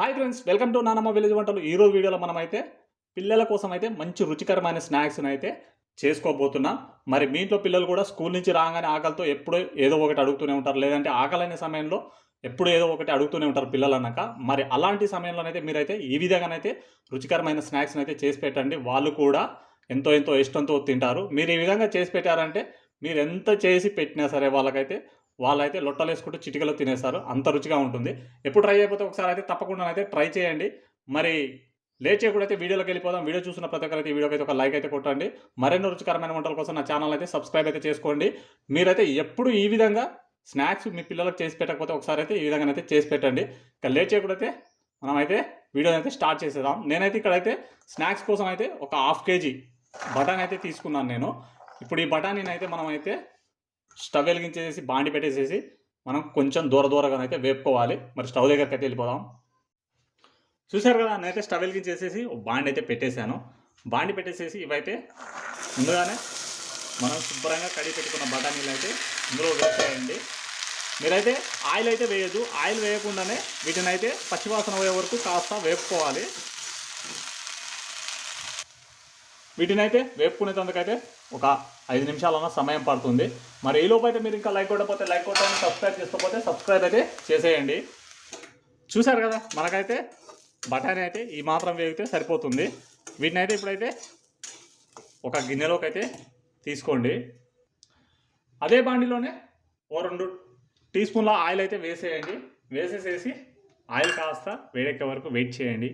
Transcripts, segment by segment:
Hi friends welcome to నానమ్మ village వంటలు. ఈరోజు వీడియోలో మనమైతే పిల్లల కోసం అయితే మంచి రుచికరమైన స్నాక్స్ని అయితే చేసుకోబోతున్నాం. మరి మీ ఇంట్లో పిల్లలు కూడా స్కూల్ నుంచి రాగానే ఆకలితో ఎప్పుడూ ఏదో ఒకటి అడుగుతూనే ఉంటారు. లేదంటే ఆకలైన సమయంలో ఎప్పుడు ఏదో ఒకటి అడుగుతూనే ఉంటారు పిల్లలు అన్నాక. మరి అలాంటి సమయంలోనైతే మీరైతే ఈ విధంగానైతే రుచికరమైన స్నాక్స్ని అయితే చేసి పెట్టండి. వాళ్ళు కూడా ఎంతో ఎంతో ఇష్టంతో తింటారు. మీరు ఈ విధంగా చేసి పెట్టారంటే మీరు ఎంత చేసి పెట్టినా సరే వాళ్ళకైతే వాళ్ళైతే లొట్టలు వేసుకుంటూ చిటికలో తినేస్తారు. అంత రుచిగా ఉంటుంది. ఎప్పుడు ట్రై అయిపోతే ఒకసారి అయితే తప్పకుండా అయితే ట్రై చేయండి. మరి లేచే కూడా అయితే వీడియోలోకి వెళ్ళిపోదాం. వీడియో చూసిన ప్రతి ఒక్కరైతే వీడియోకి అయితే ఒక లైక్ అయితే కొట్టండి. మరెన్నో రుచికరమైన వంటల కోసం నా ఛానల్ అయితే సబ్స్క్రైబ్ అయితే చేసుకోండి. మీరైతే ఎప్పుడు ఈ విధంగా స్నాక్స్ మీ పిల్లలకు చేసి పెట్టకపోతే ఒకసారి అయితే ఈ విధంగా అయితే చేసి పెట్టండి. ఇక లేట్ చేయకుండా అయితే మనం అయితే వీడియో అయితే స్టార్ట్ చేసేద్దాం. నేనైతే ఇక్కడైతే స్నాక్స్ కోసం అయితే ఒక హాఫ్ కేజీ బఠానీ అయితే తీసుకున్నాను నేను. ఇప్పుడు ఈ బఠానీని అయితే మనం అయితే స్టవ్ వెలిగించేసి బాండి పెట్టేసేసి మనం కొంచెం దూర దూరంగా అయితే వేపుకోవాలి. మరి స్టవ్ దగ్గరికి అయితే వెళ్ళిపోదాం. చూశారు కదా నేనైతే స్టవ్ వెలిగించేసేసి ఒక బాండి అయితే పెట్టేశాను. బాండి పెట్టేసేసి ఇవైతే ముందుగానే మనం శుభ్రంగా కడిగి పెట్టుకున్న బఠానీలు అయితే ఇందులో వేసేయండి. మీరైతే ఆయిల్ అయితే వేయదు ఆయిల్ వేయకుండానే వీటిని అయితే పచ్చివాసన పోయే వరకు కాస్త వేపుకోవాలి. వీటిని అయితే వేపుకునేటందుకైతే ఒక ఐదు నిమిషాలన్న సమయం పడుతుంది. మరి ఈ లోపు అయితే మీరు ఇంకా లైక్ కొట్టకపోతే లైక్ కొట్టండి సబ్స్క్రైబ్ చేసుకోకపోతే సబ్స్క్రైబ్ అయితే చేసేయండి. చూశారు కదా మనకైతే బఠానీ అయితే ఈ మాత్రం వేగితే సరిపోతుంది. వీటిని అయితే ఇప్పుడైతే ఒక గిన్నెలోకి అయితే తీసుకోండి. అదే బాండిలోనే ఓ రెండు టీ స్పూన్ల ఆయిల్ అయితే వేసేయండి. వేసేసేసి ఆయిల్ కాస్త వేడెక్కే వరకు వెయిట్ చేయండి.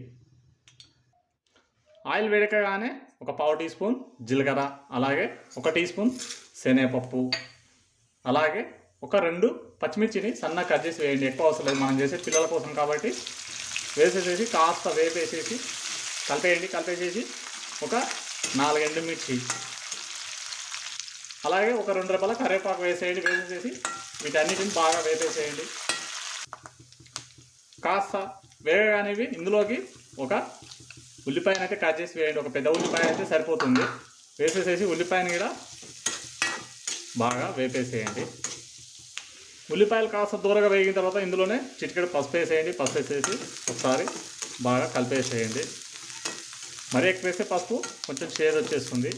ఆయిల్ వేడకగానే ఒక పావు టీ స్పూన్ జీలకర్ర అలాగే ఒక టీ స్పూన్ శనగపప్పు అలాగే ఒక రెండు పచ్చిమిర్చిని సన్నగా కట్ చేసి వేయండి. ఎక్కువ అవసరం లేదు. మనం చేసే పిల్లల కోసం కాబట్టి వేసేసేసి కాస్త వేపేసేసి కలిపేయండి. కలిపేసేసి ఒక నాలుగు ఎండుమిర్చి అలాగే ఒక రెండు రూపాయల కరివేపాకు వేసేయండి. వేసేసేసి వీటన్నిటిని బాగా వేపేసేయండి. కాస్త వేగగానేవి ఇందులోకి ఒక ఉల్లిపాయను అయితే కట్ చేసి వేయండి. ఒక పెద్ద ఉల్లిపాయ అయితే సరిపోతుంది. వేసేసేసి ఉల్లిపాయని కూడా బాగా వేపేసేయండి. ఉల్లిపాయలు కాస్త దూరగా వేగిన తర్వాత ఇందులోనే చిటికెడు పసుపు వేసేయండి. పసుపు వేసేసి ఒకసారి బాగా కలిపేసేయండి. మరీ ఎక్కువ వేస్తే పసుపు కొంచెం షేర్ వచ్చేస్తుంది.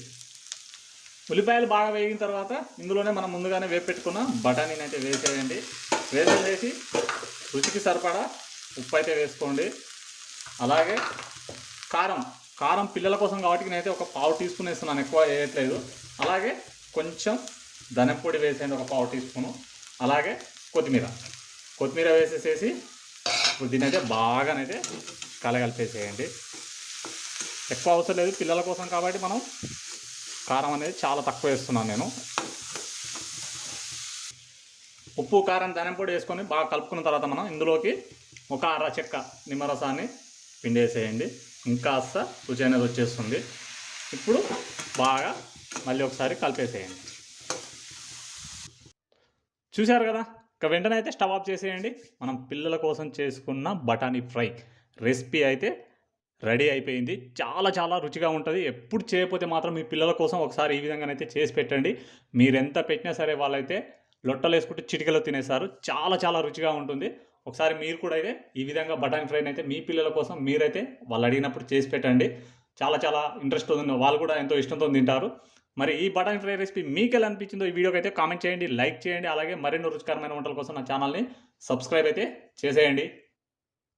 ఉల్లిపాయలు బాగా వేగిన తర్వాత ఇందులోనే మనం ముందుగానే వేపెట్టుకున్న పెట్టుకున్న బఠానీని అయితే వేసేయండి. వేసేసి రుచికి సరిపడా ఉప్పు అయితే వేసుకోండి. అలాగే కారం కారం పిల్లల కోసం కాబట్టి నేనైతే ఒక పావు టీ స్పూన్ వేస్తున్నాను ఎక్కువ వేయట్లేదు. అలాగే కొంచెం ధనం పొడి వేసేయండి ఒక పావు టీ స్పూను. అలాగే కొత్తిమీర. కొత్తిమీర వేసేసేసి ఇప్పుడు దీని బాగానైతే కలగలిపేసేయండి. ఎక్కువ అవసరం లేదు పిల్లల కోసం కాబట్టి మనం కారం అనేది చాలా తక్కువ వేస్తున్నాను నేను. ఉప్పు కారం ధనం పొడి వేసుకొని బాగా కలుపుకున్న తర్వాత మనం ఇందులోకి ఒక అర చెక్క నిమ్మరసాన్ని పిండేసేయండి. ఇంకాస్త రుచి అనేది వచ్చేస్తుంది. ఇప్పుడు బాగా మళ్ళీ ఒకసారి కలిపేసేయండి. చూశారు కదా? ఇక వెంటనే అయితే స్టవ్ ఆఫ్ చేసేయండి. మనం పిల్లల కోసం చేసుకున్న బఠానీ ఫ్రై రెసిపీ అయితే రెడీ అయిపోయింది. చాలా చాలా రుచిగా ఉంటుంది. ఎప్పుడు చేయకపోతే మాత్రం మీ పిల్లల కోసం ఒకసారి ఈ విధంగానైతే చేసి పెట్టండి. మీరు ఎంత పెట్టినా సరే వాళ్ళైతే లొట్టలు వేసుకుంటే చిటికలో తినేస్తారు. చాలా చాలా రుచిగా ఉంటుంది. ఒకసారి మీరు కూడా అయితే ఈ విధంగా బఠానీ ఫ్రైని అయితే మీ పిల్లల కోసం మీరైతే వాళ్ళు అడిగినప్పుడు చేసి పెట్టండి. చాలా చాలా ఇంట్రెస్ట్ ఉంది. వాళ్ళు కూడా ఎంతో ఇష్టంతో తింటారు. మరి ఈ బఠానీ ఫ్రై రెసిపీ మీకు ఎలా అనిపించిందో ఈ వీడియోకి అయితే కామెంట్ చేయండి లైక్ చేయండి అలాగే మరెన్నో రుచికరమైన వంటల కోసం నా ఛానల్ని సబ్స్క్రైబ్ అయితే చేసేయండి.